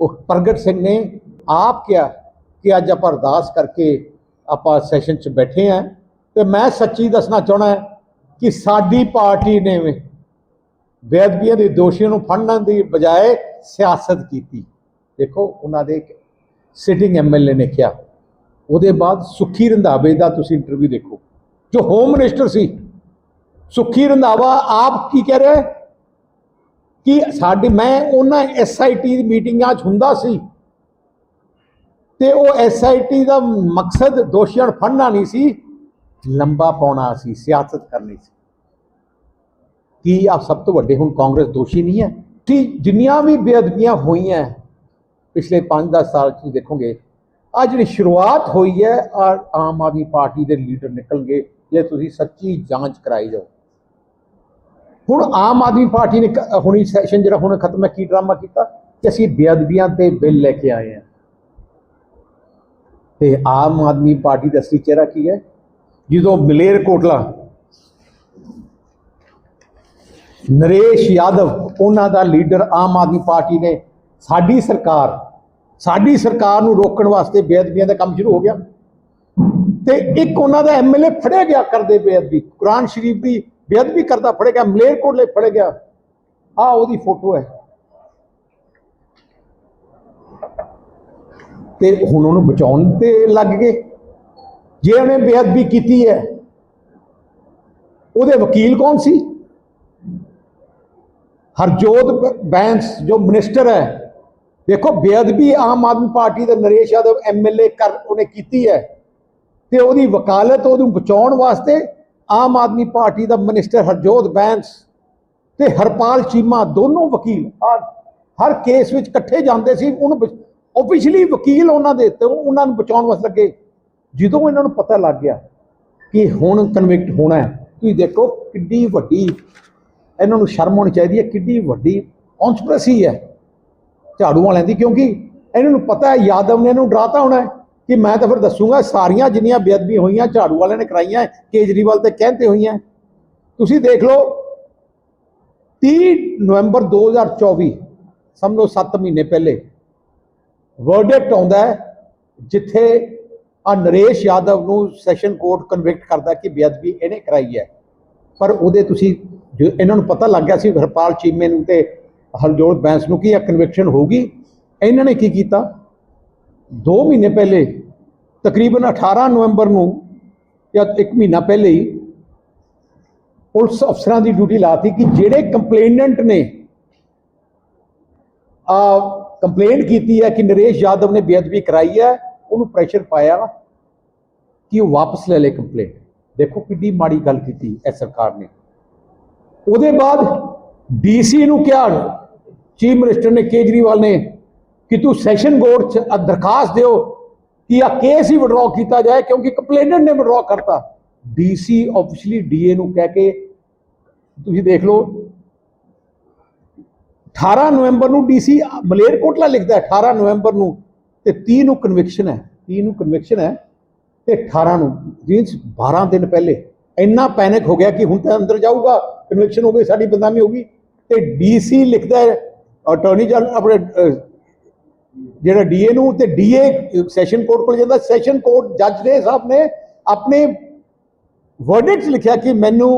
ਉਹ ਪ੍ਰਗਟ ਸਿੰਘ ਨੇ ਆਪ ਕਿਹਾ ਕਿ ਅੱਜ ਆਪਾਂ ਅਰਦਾਸ ਕਰਕੇ ਆਪਾਂ ਸੈਸ਼ਨ 'ਚ ਬੈਠੇ ਆਂ ਤੇ ਮੈਂ ਸੱਚੀ ਦੱਸਣਾ ਚਾਹਣਾ ਕਿ ਸਾਡੀ ਪਾਰਟੀ ਨੇ ਬੇਅਦਬੀਆਂ ਦੇ ਦੋਸ਼ੀਆਂ ਨੂੰ ਫੜਨ ਦੀ ਬਜਾਏ ਸਿਆਸਤ ਕੀਤੀ। ਦੇਖੋ, ਉਹਨਾਂ ਦੇ ਸਿਟਿੰਗ ਐਮਐਲਏ ਨੇ ਕਿਹਾ। ਉਹਦੇ ਬਾਅਦ ਸੁਖੀ ਰੰਧਾਵੇ ਦਾ ਤੁਸੀਂ ਇੰਟਰਵਿਊ ਦੇਖੋ। ਜੋ ਹੋਮ ਮਿਨਿਸਟਰ ਸੀ, ਸੁਖੀ ਰੰਧਾਵਾ ਆਪ ਕੀ ਕਹਿ ਰਿਹਾ ਹੈ? ਕਿ ਸਾਡੀ ਮੈਂ ਉਹਨਾਂ ਐਸਆਈਟੀ ਦੀ ਮੀਟਿੰਗਾਂ 'ਚ ਹੁੰਦਾ ਸੀ ਤੇ ਉਹ ਐਸਆਈਟੀ ਦਾ ਮਕਸਦ ਦੋਸ਼ੀਆਂ ਨੂੰ ਫੜਨਾ ਨਹੀਂ ਸੀ, ਲੰਬਾ ਪਾਉਣਾ ਸੀ, ਸਿਆਸਤ ਕਰਨੀ ਸੀ। ਕੀ ਆਪ ਸਭ ਤੋਂ ਵੱਡੇ ਹੁਣ ਕਾਂਗਰਸ ਦੋਸ਼ੀ ਨਹੀਂ ਹੈ? ਕਿ ਜਿੰਨੀਆਂ ਵੀ ਬੇਅਦਬੀਆਂ ਹੋਈਆਂ ਪਿਛਲੇ 5-10 ਸਾਲ ਚ ਦੇਖੋਗੇ ਆ ਜਿਹੜੀ ਸ਼ੁਰੂਆਤ ਹੋਈ ਹੈ ਆ ਆਮ ਆਦਮੀ ਪਾਰਟੀ ਦੇ ਲੀਡਰ ਨਿਕਲਣਗੇ, ਜੇ ਤੁਸੀਂ ਸੱਚੀ ਜਾਂਚ ਕਰਾਈ ਜਾਓ। ਹੁਣ ਆਮ ਆਦਮੀ ਪਾਰਟੀ ਨੇ ਹੁਣੀ ਸੈਸ਼ਨ ਜਿਹੜਾ ਹੁਣ ਖਤਮ ਹੈ, ਕੀ ਡਰਾਮਾ ਕੀਤਾ? ਕਿ ਅਸੀਂ ਬੇਅਦਬੀਆਂ ਤੇ ਬਿੱਲ ਲੈ ਕੇ ਆਏ ਹਾਂ। ਤੇ ਆਮ ਆਦਮੀ ਪਾਰਟੀ ਦਾ ਅਸਲੀ ਚਿਹਰਾ ਕੀ ਹੈ? ਜਦੋਂ ਮਲੇਰ ਕੋਟਲਾ, ਨਰੇਸ਼ ਯਾਦਵ, ਉਹਨਾਂ ਦਾ ਲੀਡਰ ਆਮ ਆਦਮੀ ਪਾਰਟੀ ਨੇ ਸਾਡੀ ਸਰਕਾਰ ਸਾਡੀ ਸਰਕਾਰ ਨੂੰ ਰੋਕਣ ਵਾਸਤੇ ਬੇਅਦਬੀਆਂ ਦਾ ਕੰਮ ਸ਼ੁਰੂ ਹੋ ਗਿਆ। ਤੇ ਇੱਕ ਉਹਨਾਂ ਦਾ ਐਮਐਲਏ ਫੜਿਆ ਗਿਆ ਕਰਦੇ ਬੇਅਦਬੀ। ਕੁਰਾਨ ਸ਼ਰੀਫ ਦੀ ਬੇਅਦਬੀ ਕਰਦਾ ਫੜਿਆ ਗਿਆ ਮਲੇਰਕੋਟਲੇ ਫੜਿਆ ਗਿਆ। ਆ ਉਹਦੀ ਫੋਟੋ ਹੈ। ਤੇ ਹੁਣ ਉਹਨੂੰ ਬਚਾਉਣ ਤੇ ਲੱਗ ਗਏ। ਜੇ ਉਹਨੇ ਬੇਅਦਬੀ ਕੀਤੀ ਹੈ, ਉਹਦੇ ਵਕੀਲ ਕੌਣ ਸੀ? ਹਰਜੋਤ ਬੈਂਸ, ਜੋ ਮਿਨਿਸਟਰ ਹੈ। ਦੇਖੋ, ਬੇਅਦਬੀ ਆਮ ਆਦਮੀ ਪਾਰਟੀ ਦੇ ਨਰੇਸ਼ ਯਾਦਵ ਐਮਐਲਏ ਕਰ, ਉਹਨੇ ਕੀਤੀ ਹੈ। ਤੇ ਉਹਦੀ ਵਕਾਲਤ ਉਹਨੂੰ ਬਚਾਉਣ ਵਾਸਤੇ ਆਮ ਆਦਮੀ ਪਾਰਟੀ ਦਾ ਮਿਨਿਸਟਰ ਹਰਜੋਤ ਬੈਂਸ ਤੇ ਹਰਪਾਲ ਚੀਮਾ ਦੋਨੋਂ ਵਕੀਲ ਹਰ ਕੇਸ ਵਿੱਚ ਇਕੱਠੇ ਜਾਂਦੇ ਸੀ, ਉਹਨੂੰ ਆਫੀਸ਼ੀਅਲੀ ਵਕੀਲ ਉਹਨਾਂ ਦੇ ਤੇ ਉਹਨਾਂ ਨੂੰ ਬਚਾਉਣ ਵਾਸਤੇ ਲੱਗੇ। ਜਦੋਂ ਇਹਨਾਂ ਨੂੰ ਪਤਾ ਲੱਗ ਗਿਆ ਕਿ ਹੁਣ ਕਨਵਿਕਟ ਹੋਣਾ ਹੈ, ਤੁਸੀਂ ਦੇਖੋ ਕਿੱਡੀ ਵੱਡੀ, ਇਹਨਾਂ ਨੂੰ ਸ਼ਰਮ ਹੋਣੀ ਚਾਹੀਦੀ ਹੈ, ਕਿੱਡੀ ਵੱਡੀ ਕੌਨਸਪੀਰੇਸੀ ਹੈ ਝਾੜੂ ਵਾਲਿਆਂ ਦੀ, ਕਿਉਂਕਿ ਇਹਨਾਂ ਨੂੰ ਪਤਾ ਹੈ ਯਾਦਵ ਨੇ ਇਹਨੂੰ ਡਰਾਤਾ ਹੋਣਾ ਹੈ। ਕਿ ਮੈਂ ਤਾਂ ਫਿਰ ਦੱਸੂਗਾ ਸਾਰੀਆਂ ਜਿੰਨੀਆਂ ਬੇਅਦਬੀ ਹੋਈਆਂ ਝਾੜੂ ਵਾਲਿਆਂ ਨੇ ਕਰਾਈਆਂ ਹੈ, ਕੇਜਰੀਵਾਲ ਤੇ ਕਹਿੰਦੇ ਹੋਈਆਂ। ਤੁਸੀਂ ਦੇਖ ਲਓ 30 ਨਵੰਬਰ 2024 ਸਮਝੋ 7 ਮਹੀਨੇ ਪਹਿਲੇ ਵਰਡਿਕਟ ਆਉਂਦਾ ਜਿੱਥੇ ਆ ਨਰੇਸ਼ ਯਾਦਵ ਨੂੰ ਸੈਸ਼ਨ ਕੋਰਟ ਕਨਵਿਕਟ ਕਰਦਾ ਕਿ ਬੇਅਦਬੀ ਇਹਨੇ ਕਰਾਈ ਹੈ। ਪਰ ਉਹਦੇ ਤੁਸੀਂ ਜੋ ਇਹਨਾਂ ਨੂੰ ਪਤਾ ਲੱਗ ਗਿਆ ਸੀ ਹਰਪਾਲ ਚੀਮੇ ਨੂੰ ਤੇ ਹਰਜੋਤ ਬੈਂਸ ਨੂੰ ਕਿ ਇਹ ਕਨਵਿਕਸ਼ਨ ਹੋਊਗੀ ਇਹਨਾਂ ਨੇ ਕੀ ਕੀਤਾ? 2 ਮਹੀਨੇ ਪਹਿਲੇ ਤਕਰੀਬਨ 18 ਨਵੰਬਰ ਨੂੰ ਜਾਂ ਇੱਕ ਮਹੀਨਾ ਪਹਿਲੇ ਹੀ ਪੁਲਿਸ ਅਫਸਰਾਂ ਦੀ ਡਿਊਟੀ ਲਾਤੀ ਕਿ ਜਿਹੜੇ ਕੰਪਲੇਨੈਂਟ ਨੇ, ਆ ਕੰਪਲੇਂਟ ਕੀਤੀ ਹੈ ਕਿ ਨਰੇਸ਼ ਯਾਦਵ ਨੇ ਬੇਅਦਬੀ ਕਰਾਈ ਹੈ, ਉਹਨੂੰ ਪ੍ਰੈਸ਼ਰ ਪਾਇਆ ਕਿ ਉਹ ਵਾਪਸ ਲੈ ਲੇ ਕੰਪਲੇਂਟ ਦੇਖੋ ਕਿੰਨੀ ਮਾੜੀ ਗੱਲ ਕੀਤੀ ਇਹ ਸਰਕਾਰ ਨੇ। ਉਹਦੇ ਬਾਅਦ ਡੀਸੀ ਨੂੰ ਕਿਹਾ, ਚੀਫ ਮਿਨਿਸਟਰ ਨੇ ਕੇਜਰੀਵਾਲ ਨੇ ਕਿ ਤੂੰ ਸੈਸ਼ਨ ਕੋਰਟ ਚ ਅ, ਦਰਖਾਸਤ ਦਿਓ ਕਿ ਆ ਕੇਸ ਹੀ ਵਿਡਰਾਅ ਕੀਤਾ ਜਾਏ, ਕਿਉਂਕਿ ਕੰਪਲੇਨੈਂਟ ਨੇ ਵਿਡਰਾਅ ਕਰਤਾ। ਡੀਸੀ ਆਫੀਸ਼ੀਅਲੀ ਡੀਏ ਨੂੰ ਕਹਿ ਕੇ ਤੁਸੀਂ ਦੇਖ ਲਓ 18 ਨਵੰਬਰ ਨੂੰ ਡੀਸੀ ਮਲੇਰਕੋਟਲਾ ਲਿਖਦਾ ਹੈ 18 ਨਵੰਬਰ ਨੂੰ, ਤੇ 30 ਨੂੰ ਕਨਵਿਕਸ਼ਨ ਹੈ 30 ਨੂੰ ਕਨਵਿਕਸ਼ਨ ਹੈ, ਤੇ 18 ਨੂੰ ਜੀਨਸ 12 ਦਿਨ ਪਹਿਲੇ, ਇੰਨਾ ਪੈਨਿਕ ਹੋ ਗਿਆ ਕਿ ਹੁਣ ਤਾਂ ਅੰਦਰ ਜਾਊਗਾ ਕਨਵਿਕਸ਼ਨ ਹੋ ਗਈ, ਸਾਡੀ ਬਦਨਾਮੀ ਹੋ ਗਈ, ਤੇ ਡੀਸੀ ਲਿਖਦਾ ਹੈ ਅਟਾਰਨੀ ਜਨਰਲ ਆਪਣੇ ਜਿਹੜਾ ਡੀਏ ਨੂੰ ਤੇ ਡੀਏ ਸੈਸ਼ਨ ਕੋਰਟ ਕੋਲ ਜਾਂਦਾ। ਸੈਸ਼ਨ ਕੋਰਟ ਜੱਜ ਨੇ ਸਾਹਿਬ ਨੇ ਆਪਣੇ ਵਰਡਿਕਟ ਲਿਖਿਆ ਕਿ ਮੈਨੂੰ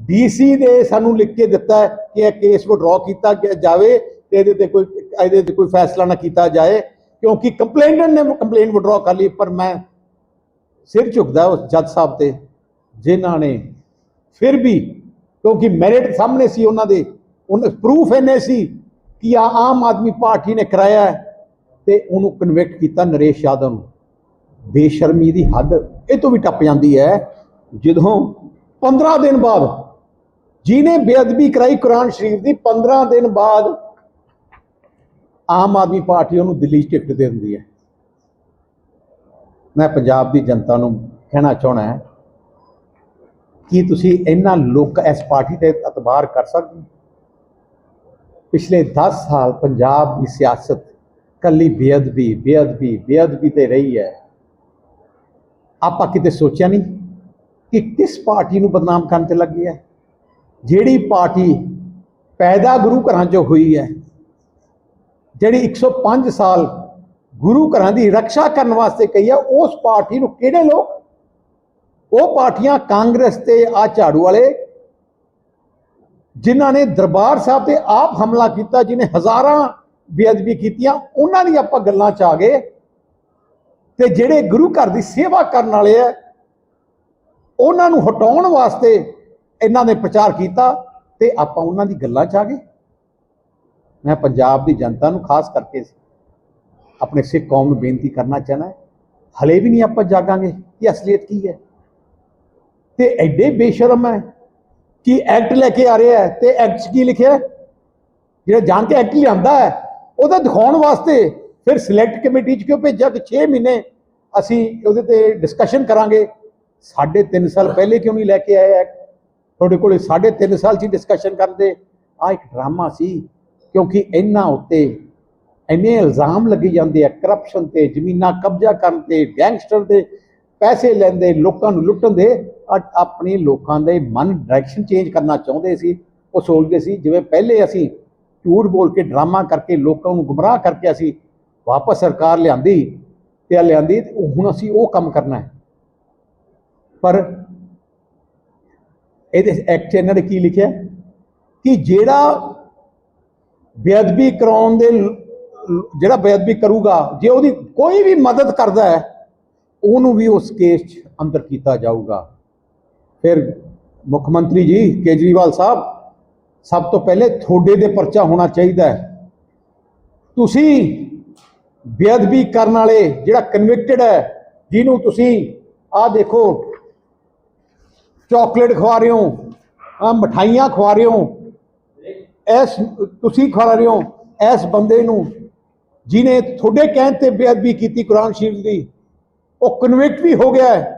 ਡੀਸੀ ਨੇ ਸਾਨੂੰ ਲਿਖ ਕੇ ਦਿੱਤਾ ਕਿ ਇਹ ਕੇਸ ਵਿਡਰਾਅ ਕੀਤਾ ਗਿਆ ਜਾਵੇ ਤੇ ਇਹਦੇ ਤੇ ਕੋਈ, ਇਹਦੇ ਤੇ ਕੋਈ ਫੈਸਲਾ ਨਾ ਕੀਤਾ ਜਾਏ, ਕਿਉਂਕਿ ਕੰਪਲੇਨੈਂਟ ਨੇ ਕੰਪਲੇਨ ਵਿਡਰਾਅ ਕਰ ਲਈ, ਪਰ ਮੈਂ ਸਿਰ ਝੁਕਦਾ ਉਸ ਜੱਜ ਸਾਹਿਬ ਤੇ, ਜਿਨ੍ਹਾਂ ਨੇ ਫਿਰ ਵੀ ਕਿਉਂਕਿ ਮੈਰਿਟ ਸਾਹਮਣੇ ਸੀ ਉਹਨਾਂ ਦੇ, ਉਹਨਾਂ ਪ੍ਰੂਫ ਇਹਨੇ ਸੀ ਕਿ ਆ ਆਮ ਆਦਮੀ ਪਾਰਟੀ ਨੇ ਕਰਾਇਆ ਹੈ। ਤੇ ਉਹਨੂੰ ਕਨਵਿਕਟ ਕੀਤਾ ਨਰੇਸ਼ ਯਾਦਵ ਨੂੰ ਬੇਸ਼ਰਮੀ ਦੀ ਹੱਦ ਇਹ ਤੋਂ ਵੀ ਟੱਪ ਜਾਂਦੀ ਹੈ, ਜਦੋਂ 15 ਦਿਨ ਬਾਅਦ ਜਿਹਨੇ ਬੇਅਦਬੀ ਕਰਾਈ ਕੁਰਾਨ ਸ਼ਰੀਫ ਦੀ 15 ਦਿਨ ਬਾਅਦ ਆਮ ਆਦਮੀ ਪਾਰਟੀ ਉਹਨੂੰ ਦਿੱਲੀ 'ਚ ਟਿਕਟ ਦੇ ਦਿੰਦੀ ਹੈ ਮੈਂ ਪੰਜਾਬ ਦੀ ਜਨਤਾ ਨੂੰ ਕਹਿਣਾ ਚਾਹਣਾ ਹੈ ਕੀ ਤੁਸੀਂ ਇਹਨਾਂ ਲੋਕ ਇਸ ਪਾਰਟੀ ਤੇ ਇਤਬਾਰ ਕਰ ਸਕਦੇ ਹੋ? ਪਿਛਲੇ 10 ਸਾਲ ਪੰਜਾਬ ਦੀ ਸਿਆਸਤ ਕੱਲੀ ਬੇਅਦਬੀ ਬੇਅਦਬੀ ਬੇਅਦਬੀ ਤੇ ਰਹੀ ਹੈ। ਆਪਾਂ ਕਿਤੇ ਸੋਚਿਆ ਨਹੀਂ ਕਿ ਕਿਸ ਪਾਰਟੀ ਨੂੰ ਬਦਨਾਮ ਕਰਨ ਤੇ ਲੱਗੀ ਹੈ? ਜਿਹੜੀ ਪਾਰਟੀ ਪੈਦਾ ਗੁਰੂ ਘਰਾਂ 'ਚੋਂ ਹੋਈ ਹੈ, ਜਿਹੜੀ 105 ਸਾਲ ਗੁਰੂ ਘਰਾਂ ਦੀ ਰੱਖਿਆ ਕਰਨ ਵਾਸਤੇ ਕਹੀ ਹੈ, ਉਸ ਪਾਰਟੀ ਨੂੰ ਕਿਹੜੇ ਲੋਕ? ਉਹ ਪਾਰਟੀਆਂ ਕਾਂਗਰਸ ਤੇ ਆ ਝਾੜੂ ਵਾਲੇ, ਜਿਨ੍ਹਾਂ ਨੇ ਦਰਬਾਰ ਸਾਹਿਬ ਤੇ ਆਪ ਹਮਲਾ ਕੀਤਾ, ਜਿਨੇ ਹਜ਼ਾਰਾਂ ਬੇਅਦਬੀ ਕੀਤੀਆਂ, ਉਹਨਾਂ ਦੀ ਆਪਾਂ ਗੱਲਾਂ ਚ ਆ ਗਏ। ਤੇ ਜਿਹੜੇ ਗੁਰੂ ਘਰ ਦੀ ਸੇਵਾ ਕਰਨ ਵਾਲੇ ਆ, ਉਹਨਾਂ ਨੂੰ ਹਟਾਉਣ ਵਾਸਤੇ ਇਹਨਾਂ ਨੇ ਪ੍ਰਚਾਰ ਕੀਤਾ ਤੇ ਆਪਾਂ ਉਹਨਾਂ ਦੀ ਗੱਲਾਂ ਚ ਆ ਗਏ। ਮੈਂ ਪੰਜਾਬ ਦੀ ਜਨਤਾ ਨੂੰ ਖਾਸ ਕਰਕੇ ਆਪਣੇ ਸਿੱਖ ਕੌਮ ਨੂੰ ਬੇਨਤੀ ਕਰਨਾ ਚਾਹਨਾ ਹਲੇ ਵੀ ਨਹੀਂ ਆਪਾਂ ਜਾਗਾਂਗੇ ਕਿ ਅਸਲੀਅਤ ਕੀ ਹੈ। ਤੇ ਐਡੇ ਬੇਸ਼ਰਮ ਹੈ ਕਿ ਐਕਟ ਲੈ ਕੇ ਆ ਰਿਹਾ ਹੈ ਤੇ ਐਕਟ 'ਚ ਕੀ ਲਿਖਿਆ ਜਿਹੜਾ ਜਾਣ ਕੇ ਐਕਟ ਲਿਆਂਦਾ ਹੈ। ਉਹਦਾ ਦਿਖਾਉਣ ਵਾਸਤੇ ਫਿਰ ਸਿਲੈਕਟ ਕਮੇਟੀ 'ਚ ਕਿਉਂ ਭੇਜਿਆ ਕਿ 6 ਮਹੀਨੇ ਅਸੀਂ ਉਹਦੇ ਤੇ ਡਿਸਕਸ਼ਨ ਕਰਾਂਗੇ? ਸਾਢੇ ਤਿੰਨ ਸਾਲ ਪਹਿਲੇ ਕਿਉਂ ਨਹੀਂ ਲੈ ਕੇ ਆਏ ਐਕਟ ਤੁਹਾਡੇ ਕੋਲੇ ਸਾਢੇ ਤਿੰਨ ਸਾਲ 'ਚ ਡਿਸਕਸ਼ਨ ਕਰਦੇ। ਆ ਇੱਕ ਡਰਾਮਾ ਸੀ, ਕਿਉਂਕਿ ਇਹਨਾਂ ਉੱਤੇ ਇੰਨੇ ਇਲਜ਼ਾਮ ਲੱਗੇ ਜਾਂਦੇ ਆ ਕਰਪਸ਼ਨ ਤੇ, ਜ਼ਮੀਨਾਂ ਕਬਜ਼ਾ ਕਰਨ ਤੇ ਗੈਂਗਸਟਰ ਦੇ ਪੈਸੇ ਲੈਂਦੇ, ਲੋਕਾਂ ਨੂੰ ਲੁੱਟਣ ਦੇ। ਅੱਜ ਆਪਣੇ ਲੋਕਾਂ ਦੇ ਮਨ ਡਾਇਰੈਕਸ਼ਨ ਚੇਂਜ ਕਰਨਾ ਚਾਹੁੰਦੇ ਸੀ। ਉਹ ਸੋਚਦੇ ਸੀ, ਜਿਵੇਂ ਪਹਿਲੇ ਅਸੀਂ ਝੂਠ ਬੋਲ ਕੇ ਡਰਾਮਾ ਕਰਕੇ ਲੋਕਾਂ ਨੂੰ ਗੁੰਮਰਾਹ ਕਰਕੇ ਅਸੀਂ ਵਾਪਸ ਸਰਕਾਰ ਲਿਆਂਦੀ ਤੇ ਲਿਆਂਦੀ ਤੇ ਹੁਣ ਅਸੀਂ ਉਹ ਕੰਮ ਕਰਨਾ ਹੈ। ਪਰ ਇਹਦੇ ਐਕਟ 'ਚ ਇਹਨਾਂ ਨੇ ਕੀ ਲਿਖਿਆ? ਕਿ ਜਿਹੜਾ ਬੇਅਦਬੀ ਕਰਾਉਣ ਦੇ ਜਿਹੜਾ ਬੇਅਦਬੀ ਕਰੂਗਾ, ਜੇ ਉਹਦੀ ਕੋਈ ਵੀ ਮਦਦ ਕਰਦਾ ਹੈ, ਉਹਨੂੰ ਵੀ ਉਸ ਕੇਸ 'ਚ ਅੰਦਰ ਕੀਤਾ ਜਾਊਗਾ। ਫਿਰ ਮੁੱਖ ਮੰਤਰੀ ਜੀ ਕੇਜਰੀਵਾਲ ਸਾਹਿਬ ਸਭ ਤੋਂ ਪਹਿਲੇ ਤੁਹਾਡੇ ਦੇ ਪਰਚਾ ਹੋਣਾ ਚਾਹੀਦਾ ਹੈ। ਤੁਸੀਂ ਬੇਅਦਬੀ ਕਰਨ ਵਾਲੇ ਜਿਹੜਾ ਕਨਵਿਕਟਡ ਹੈ, ਜਿਹਨੂੰ ਤੁਸੀਂ ਆਹ ਦੇਖੋ ਚਾਕਲੇਟ ਖਵਾ ਰਹੇ ਹੋ ਆ ਮਠਾਈਆਂ ਖਵਾ ਰਹੇ ਹੋ ਐਸ ਤੁਸੀਂ ਖਵਾ ਰਹੇ ਹੋ ਐਸ ਬੰਦੇ ਨੂੰ ਜਿਨੇ ਤੁਹਾਡੇ ਕਹਿਣ ਤੇ ਬੇਅਦਬੀ ਕੀਤੀ ਕੁਰਾਨ ਸ਼ਰੀਫ ਦੀ, ਉਹ ਕਨਵਿਕਟ ਵੀ ਹੋ ਗਿਆ ਹੈ।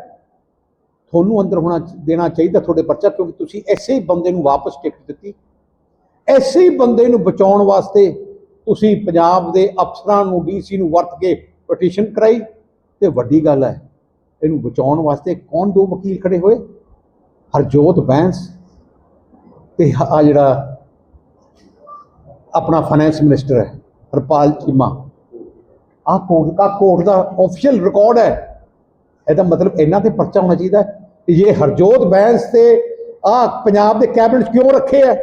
ਤੁਹਾਨੂੰ ਅੰਦਰ ਹੋਣਾ ਦੇਣਾ ਚਾਹੀਦਾ ਤੁਹਾਡੇ ਪਰਚਾ ਕਿਉਂਕਿ ਤੁਸੀਂ ਐਸੇ ਹੀ ਬੰਦੇ ਨੂੰ ਵਾਪਸ ਟਿਕਟ ਦਿੱਤੀ। ਐਸੇ ਹੀ ਬੰਦੇ ਨੂੰ ਬਚਾਉਣ ਵਾਸਤੇ ਤੁਸੀਂ ਪੰਜਾਬ ਦੇ ਅਫਸਰਾਂ ਨੂੰ, ਡੀਸੀ ਨੂੰ ਵਰਤ ਕੇ ਪਟੀਸ਼ਨ ਕਰਾਈ ਤੇ ਵੱਡੀ ਗੱਲ ਹੈ, ਇਹਨੂੰ ਬਚਾਉਣ ਵਾਸਤੇ ਕੌਣ ਦੋ ਵਕੀਲ ਖੜੇ ਹੋਏ? ਹਰਜੋਤ ਬੈਂਸ ਤੇ ਆ ਜਿਹੜਾ ਆਪਣਾ ਫਾਈਨੈਂਸ ਮਿਨਿਸਟਰ ਹੈ, ਹਰਪਾਲ ਚੀਮਾ। ਆ ਕੋਰਟ ਦਾ ਕੋਰਟ ਦਾ ਆਫੀਸ਼ੀਅਲ ਰਿਕਾਰਡ ਹੈ। ਇਹਦਾ ਮਤਲਬ ਇਹਨਾਂ ਤੇ ਪਰਚਾ ਹੋਣਾ ਚਾਹੀਦਾ ਕਿ ਇਹ ਹਰਜੋਤ ਬੈਂਸ ਤੇ ਆ ਪੰਜਾਬ ਦੇ ਕੈਬਨਿਟ ਕਿਉਂ ਰੱਖੇ ਆ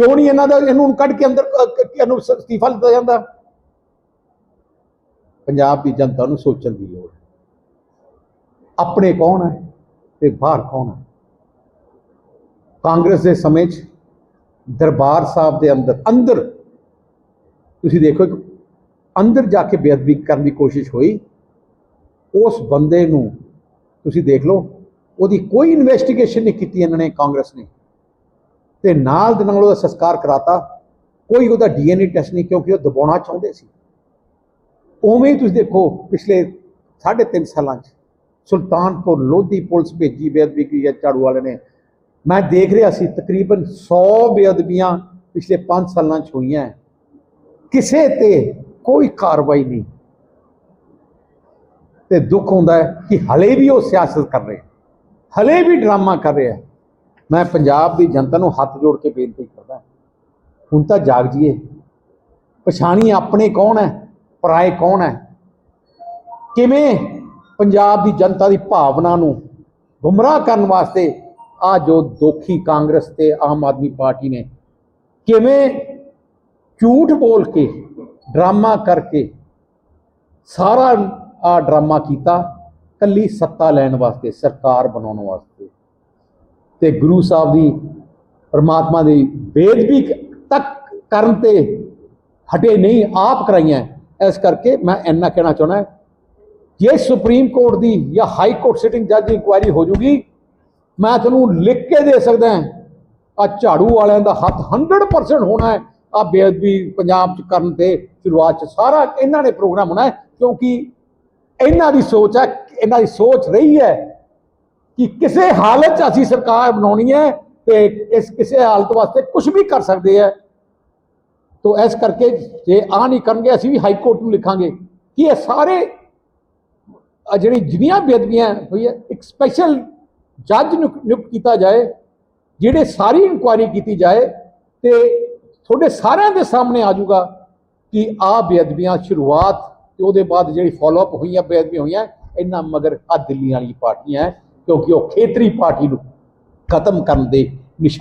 ਕਿਉਂ ਨਹੀਂ ਇਹਨਾਂ ਦਾ ਇਹਨੂੰ ਕੱਢ ਕੇ ਅੰਦਰ ਇਹਨੂੰ ਅਸਤੀਫਾ ਦਿੱਤਾ ਜਾਂਦਾ? ਪੰਜਾਬ ਦੀ ਜਨਤਾ ਨੂੰ ਸੋਚਣ ਦੀ ਲੋੜ ਹੈ। ਆਪਣੇ ਕੌਣ ਹੈ ਤੇ ਬਾਹਰ ਕੌਣ ਹੈ? ਕਾਂਗਰਸ ਦੇ ਸਮੇਂ 'ਚ ਦਰਬਾਰ ਸਾਹਿਬ ਦੇ ਅੰਦਰ ਅੰਦਰ, ਤੁਸੀਂ ਦੇਖੋ ਇੱਕ ਅੰਦਰ ਜਾ ਕੇ ਬੇਅਦਬੀ ਕਰਨ ਦੀ ਕੋਸ਼ਿਸ਼ ਹੋਈ, ਉਸ ਬੰਦੇ ਨੂੰ ਤੁਸੀਂ ਦੇਖ ਲਓ, ਉਹਦੀ ਕੋਈ ਇਨਵੈਸਟੀਗੇਸ਼ਨ ਨਹੀਂ ਕੀਤੀ ਇਹਨਾਂ ਨੇ ਕਾਂਗਰਸ ਨੇ। ਤੇ ਨਾਲ ਦੇ ਨਾਲ ਉਹਦਾ ਸੰਸਕਾਰ ਕਰਾਤਾ। ਕੋਈ ਉਹਦਾ ਡੀਐਨਏ ਟੈਸਟ ਨਹੀਂ, ਕਿਉਂਕਿ ਉਹ ਦਬਾਉਣਾ ਚਾਹੁੰਦੇ ਸੀ। ਉਵੇਂ ਹੀ ਤੁਸੀਂ ਦੇਖੋ, ਪਿਛਲੇ 3.5 ਸਾਲਾਂ 'ਚ ਸੁਲਤਾਨਪੁਰ ਲੋਧੀ ਪੁਲਿਸ ਭੇਜੀ ਬੇਅਦਬੀ ਕੀ ਹੈ ਝਾੜੂ ਵਾਲੇ ਨੇ। ਮੈਂ ਦੇਖ ਰਿਹਾ ਸੀ, ਤਕਰੀਬਨ 100 ਬੇਅਦਬੀਆਂ ਪਿਛਲੇ 5 ਸਾਲਾਂ 'ਚ ਹੋਈਆਂ। ਕਿਸੇ ਤੇ ਕੋਈ ਕਾਰਵਾਈ ਨਹੀਂ। ਤੇ ਦੁੱਖ ਹੁੰਦਾ ਹੈ ਕਿ ਹਲੇ ਵੀ ਉਹ ਸਿਆਸਤ ਕਰ ਰਹੇ। ਹਲੇ ਵੀ ਡਰਾਮਾ ਕਰ ਰਿਹਾ। ਮੈਂ ਪੰਜਾਬ ਦੀ ਜਨਤਾ ਨੂੰ ਹੱਥ ਜੋੜ ਕੇ ਬੇਨਤੀ ਕਰਦਾ ਹੁਣ ਤਾਂ ਜਾਗ ਜੀਏ ਪਛਾਣੀ ਆਪਣੇ ਕੌਣ ਹੈ? ਪਰਾਏ ਕੌਣ ਹੈ? ਕਿਵੇਂ ਪੰਜਾਬ ਦੀ ਜਨਤਾ ਦੀ ਭਾਵਨਾ ਨੂੰ ਗੁੰਮਰਾਹ ਕਰਨ ਵਾਸਤੇ ਆ ਜੋ ਦੋਖੀ ਕਾਂਗਰਸ ਤੇ ਆਮ ਆਦਮੀ ਪਾਰਟੀ ਨੇ ਕਿਵੇਂ ਝੂਠ ਬੋਲ ਕੇ, ਡਰਾਮਾ ਕਰਕੇ ਸਾਰਾ ਆ ਡਰਾਮਾ ਕੀਤਾ, ਕੱਲੀ ਸੱਤਾ ਲੈਣ ਵਾਸਤੇ, ਸਰਕਾਰ ਬਣਾਉਣ ਵਾਸਤੇ। ਤੇ ਗੁਰੂ ਸਾਹਿਬ ਦੀ ਪਰਮਾਤਮਾ ਦੀ ਬੇਦਬੀ ਤੱਕ ਕਰਨ ਤੇ ਹਟੇ ਨਹੀਂ, ਆਪ ਕਰਾਈਆਂ। ਇਸ ਕਰਕੇ ਮੈਂ ਇੰਨਾ ਕਹਿਣਾ ਚਾਹੁੰਦਾ ਜੇ ਸੁਪਰੀਮ ਕੋਰਟ ਦੀ ਜਾਂ ਹਾਈ ਕੋਰਟ ਸਿਟਿੰਗ ਜੱਜ ਦੀ ਇਨਕੁਆਇਰੀ ਹੋ ਜੂਗੀ, ਮੈਂ ਤੁਹਾਨੂੰ ਲਿਖ ਕੇ ਦੇ ਸਕਦਾ ਆ ਝਾੜੂ ਵਾਲਿਆਂ ਦਾ ਹੱਥ 100% ਹੋਣਾ ਹੈ ਆ ਬੇਅਦਬੀ ਪੰਜਾਬ ਚ ਕਰਨ ਤੇ ਸ਼ੁਰੂਆਤ ਚ ਸਾਰਾ ਇਹਨਾਂ ਨੇ ਪ੍ਰੋਗਰਾਮ ਹੋਣਾ ਕਿਉਂਕਿ ਇਹਨਾਂ ਦੀ ਸੋਚ ਹੈ, ਇਹਨਾਂ ਦੀ ਸੋਚ ਰਹੀ ਹੈ ਕਿ ਕਿਸੇ ਹਾਲਤ 'ਚ ਅਸੀਂ ਸਰਕਾਰ ਬਣਾਉਣੀ ਹੈ ਤੇ ਇਸ ਕਿਸੇ ਹਾਲਤ ਵਾਸਤੇ ਕੁਝ ਵੀ ਕਰ ਸਕਦੇ ਹੈ। ਤੋ ਇਸ ਕਰਕੇ ਜੇ ਆ ਨਹੀਂ ਕਰਨਗੇ ਅਸੀਂ ਵੀ ਹਾਈ ਕੋਰਟ ਨੂੰ ਲਿਖਾਂਗੇ ਕਿ ਇਹ ਸਾਰੇ ਜਿਹੜੀ ਜਿੰਨੀਆਂ ਬੇਅਦਬੀਆਂ ਹੋਈਆਂ ਇੱਕ ਸਪੈਸ਼ਲ ਜੱਜ ਨੂੰ ਨਿਯੁਕਤ ਕੀਤਾ ਜਾਏ ਜਿਹੜੇ ਸਾਰੀ ਇਨਕੁਆਇਰੀ ਕੀਤੀ ਜਾਏ ਤੇ ਤੁਹਾਡੇ ਸਾਰਿਆਂ ਦੇ ਸਾਹਮਣੇ ਆ ਜਾਊਗਾ ਕਿ ਆ ਬੇਅਦਬੀਆਂ ਸ਼ੁਰੂਆਤ ਤੇ ਉਹਦੇ ਬਾਅਦ ਜਿਹੜੀ ਫਾਲੋਅਪ ਹੋਈਆਂ ਬੇਅਦਬੀਆਂ ਹੋਈਆਂ ਇਹਨਾਂ ਮਗਰ ਆ ਦਿੱਲੀ ਵਾਲੀ ਪਾਰਟੀਆਂ ਹੈ, ਕਿਉਂਕਿ ਉਹ ਖੇਤਰੀ ਪਾਰਟੀ ਨੂੰ ਖਤਮ ਕਰਨ ਦੇ ਨਿਸ਼ਾਨ